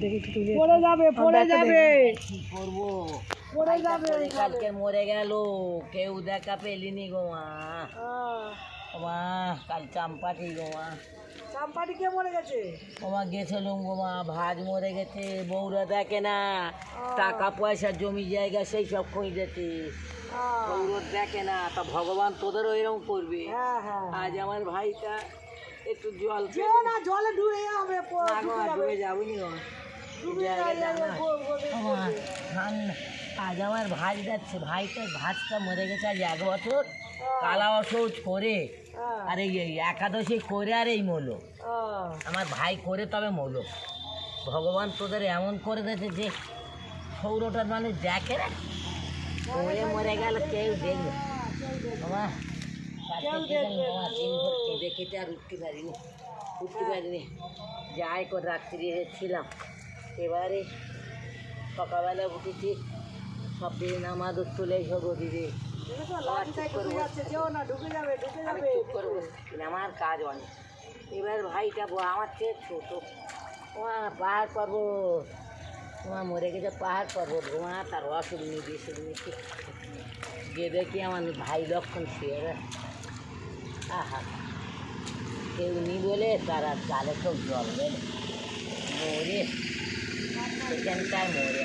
দেখি একটু তুলে পড়ে যাবে। পড়ে যাবে পড়ে যাবে। কালকে মরে গেল কেউ দেখা পেলিনি গো মা। মা কাল চাম্পাটি গো মা। চাম্পাটি কে মরে গেছে? গো মা ভাজ মরে গেছে বউরা দেখে না। টাকা পয়সা জমি জায়গা সেই সব খুঁজেছে। বউরা দেখে না তা ভগবান তোদেরও এরকম করবে। হ্যাঁ হ্যাঁ। আজ আমার ভাইটা একটু জল না। জলে ডুবে যাবে যাবে। আজ আমার ভাই যাচ্ছে ভাইটা ভাতটা মরে গেছে আজ এক বছর। কালা ওষুধ করে। আর এই একাদশী করে আর এই মলো। আমার ভাই করে তবে মলো। ভগবান তোদের এমন করে দিয়েছে যে সৌরটার মানুষ দেখে না? মরে মরে গেল কেউ দেখবে। বাবা কালকে কেঁদে বাবা দিন ভর কেঁদে কেটে আর উঠতে পারিনি উঠতে পারিনি যাই করে রাত্রি ছিলাম এবারে সকালবেলা উঠেছি সব দিন আমাদের তুলে সব দিদি দেখেছ, লাঠিটাই ডুবে যাচ্ছে যেও না ডুবে যাবে ডুবে আমি যাবে চুপ করে বসে ছিলাম, আমার কাজ অনেক এবার ভাইটা বউ আমার চেয়ে ছোট ওমা পাহাড় পর্বত তোমার মরে গেছে পাহাড় পর্বত ঘুমা তার অসুখ নিয়ে বিসুখ নিচ্ছে গিয়ে দেখি আমার ভাই লক্ষণ শুয়ে গেছে আহা কেউ নি বলে তারা চালে সব জল গেলে মরে। সেখানটায় মরে।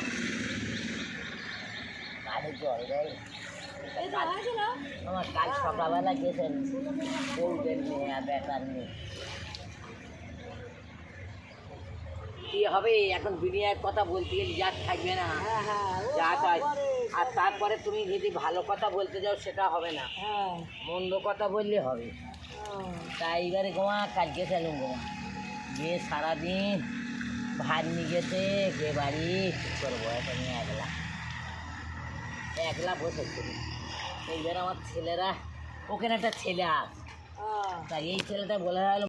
কালে জল গেল আমার কাল সকালবেলা গেছেন বউদের নিয়ে আর বেকার নিয়ে। কি হবে এখন দুনিয়ার কথা বলতে গেলে যা থাকবে না। হ্যাঁ হ্যাঁ যা তাই। আর তারপরে তুমি যদি ভালো কথা বলতে যাও সেটা হবে না। হ্যাঁ। মন্দ কথা বললে হবে। তাই এবারে গোমা কাল গেছিলাম গোমা। গিয়ে সারাদিন ভাত নিয়ে গেছে কে বাড়ি ঠিক করব এখন একলা। একলা বসেছিল এইবার আমার ছেলেরা ওখানে একটা ছেলে আস আহ তা এই ছেলেটা বলে গেল